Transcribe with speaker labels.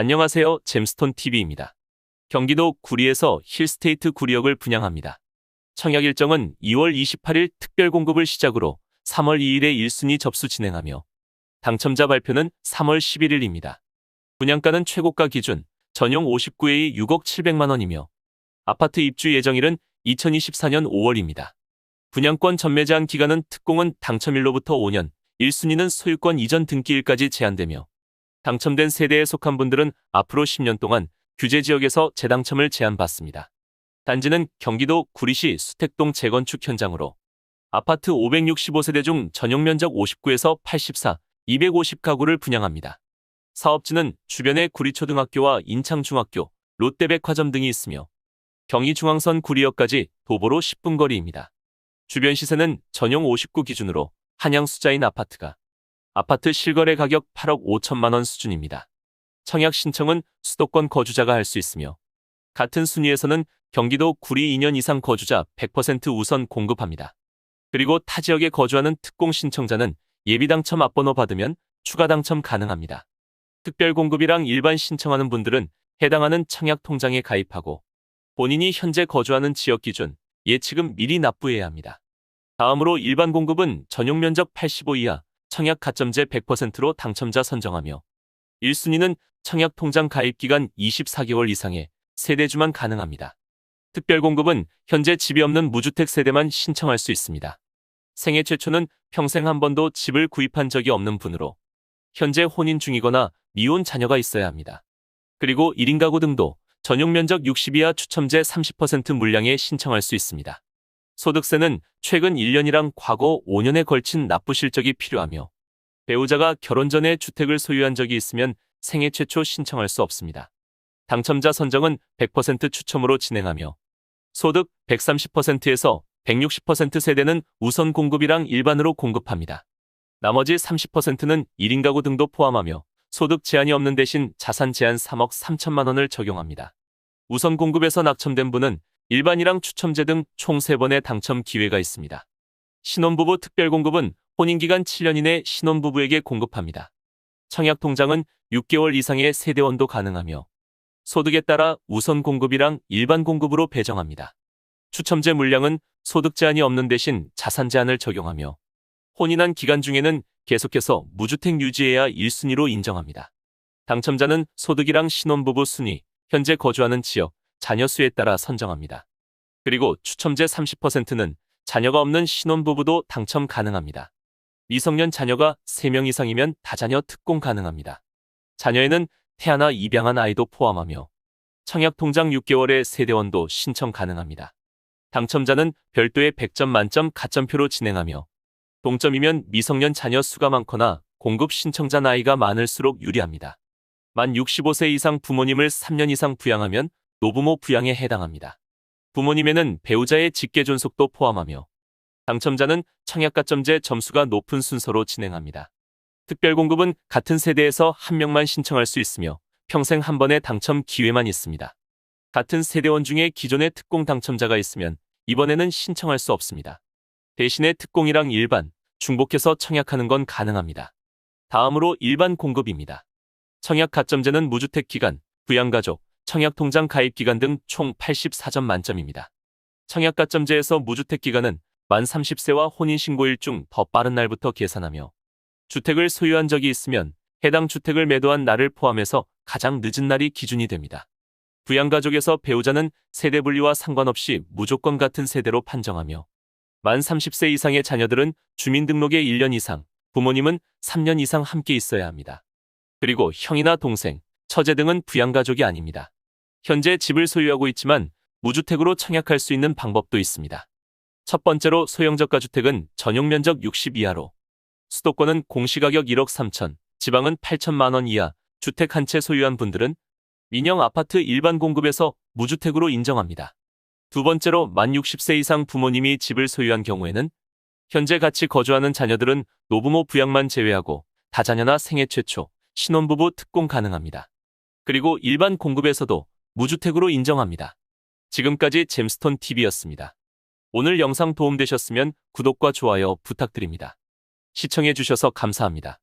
Speaker 1: 안녕하세요. 잼스톤 TV입니다. 경기도 구리에서 힐스테이트 구리역을 분양합니다. 청약 일정은 2월 28일 특별 공급을 시작으로 3월 2일에 1순위 접수 진행하며 당첨자 발표는 3월 11일입니다. 분양가는 최고가 기준 전용 59회의 6억 700만 원이며 아파트 입주 예정일은 2024년 5월입니다. 분양권 전매 제한 기간은 특공은 당첨일로부터 5년, 1순위는 소유권 이전 등기일까지 제한되며 당첨된 세대에 속한 분들은 앞으로 10년 동안 규제 지역에서 재당첨을 제한받습니다. 단지는 경기도 구리시 수택동 재건축 현장으로 아파트 565세대 중 전용 면적 59에서 84, 250가구를 분양합니다. 사업지는 주변에 구리초등학교와 인창중학교, 롯데백화점 등이 있으며 경의중앙선 구리역까지 도보로 10분 거리입니다. 주변 시세는 전용 59 기준으로 한양 수자인 아파트가 아파트 실거래 가격 8억 5천만 원 수준입니다. 청약 신청은 수도권 거주자가 할 수 있으며 같은 순위에서는 경기도 구리 2년 이상 거주자 100% 우선 공급합니다. 그리고 타 지역에 거주하는 특공 신청자는 예비 당첨 앞번호 받으면 추가 당첨 가능합니다. 특별 공급이랑 일반 신청하는 분들은 해당하는 청약 통장에 가입하고 본인이 현재 거주하는 지역 기준 예치금 미리 납부해야 합니다. 다음으로 일반 공급은 전용 면적 85 이하 청약 가점제 100%로 당첨자 선정하며 1순위는 청약 통장 가입 기간 24개월 이상의 세대주만 가능합니다. 특별 공급은 현재 집이 없는 무주택 세대만 신청할 수 있습니다. 생애 최초는 평생 한 번도 집을 구입한 적이 없는 분으로 현재 혼인 중이거나 미혼 자녀가 있어야 합니다. 그리고 1인 가구 등도 전용 면적 60 이하 추첨제 30% 물량에 신청할 수 있습니다. 소득세는 최근 1년이랑 과거 5년에 걸친 납부 실적이 필요하며 배우자가 결혼 전에 주택을 소유한 적이 있으면 생애 최초 신청할 수 없습니다. 당첨자 선정은 100% 추첨으로 진행하며 소득 130%에서 160% 세대는 우선 공급이랑 일반으로 공급합니다. 나머지 30%는 1인 가구 등도 포함하며 소득 제한이 없는 대신 자산 제한 3억 3천만 원을 적용합니다. 우선 공급에서 낙첨된 분은 일반이랑 추첨제 등 총 3번의 당첨 기회가 있습니다. 신혼부부 특별공급은 혼인기간 7년 이내 신혼부부에게 공급합니다. 청약통장은 6개월 이상의 세대원도 가능하며 소득에 따라 우선 공급이랑 일반 공급으로 배정합니다. 추첨제 물량은 소득 제한이 없는 대신 자산 제한을 적용하며 혼인한 기간 중에는 계속해서 무주택 유지해야 1순위로 인정합니다. 당첨자는 소득이랑 신혼부부 순위, 현재 거주하는 지역, 자녀 수에 따라 선정합니다. 그리고 추첨제 30%는 자녀가 없는 신혼부부도 당첨 가능합니다. 미성년 자녀가 3명 이상이면 다자녀 특공 가능합니다. 자녀에는 태아나 입양한 아이도 포함하며 청약통장 6개월의 세대원도 신청 가능합니다. 당첨자는 별도의 100점 만점 가점표로 진행하며 동점이면 미성년 자녀 수가 많거나 공급 신청자 나이가 많을수록 유리합니다. 만 65세 이상 부모님을 3년 이상 부양하면 노부모 부양에 해당합니다. 부모님에는 배우자의 직계 존속도 포함하며 당첨자는 청약가점제 점수가 높은 순서로 진행합니다. 특별공급은 같은 세대에서 한 명만 신청할 수 있으며 평생 한 번의 당첨 기회만 있습니다. 같은 세대원 중에 기존의 특공 당첨자가 있으면 이번에는 신청할 수 없습니다. 대신에 특공이랑 일반, 중복해서 청약하는 건 가능합니다. 다음으로 일반 공급입니다. 청약 가점제는 무주택 기간, 부양가족, 청약통장 가입 기간 등 총 84점 만점입니다. 청약 가점제에서 무주택 기간은 만 30세와 혼인신고일 중 더 빠른 날부터 계산하며 주택을 소유한 적이 있으면 해당 주택을 매도한 날을 포함해서 가장 늦은 날이 기준이 됩니다. 부양가족에서 배우자는 세대 분리와 상관없이 무조건 같은 세대로 판정하며 만 30세 이상의 자녀들은 주민등록에 1년 이상, 부모님은 3년 이상 함께 있어야 합니다. 그리고 형이나 동생, 처제 등은 부양가족이 아닙니다. 현재 집을 소유하고 있지만 무주택으로 청약할 수 있는 방법도 있습니다. 첫 번째로 소형저가 주택은 전용 면적 60 이하로 수도권은 공시가격 1억 3천, 지방은 8천만 원 이하 주택 한 채 소유한 분들은 민영 아파트 일반 공급에서 무주택으로 인정합니다. 두 번째로 만 60세 이상 부모님이 집을 소유한 경우에는 현재 같이 거주하는 자녀들은 노부모 부양만 제외하고 다자녀나 생애 최초, 신혼부부 특공 가능합니다. 그리고 일반 공급에서도 무주택으로 인정합니다. 지금까지 잼스톤 TV였습니다. 오늘 영상 도움되셨으면 구독과 좋아요 부탁드립니다. 시청해주셔서 감사합니다.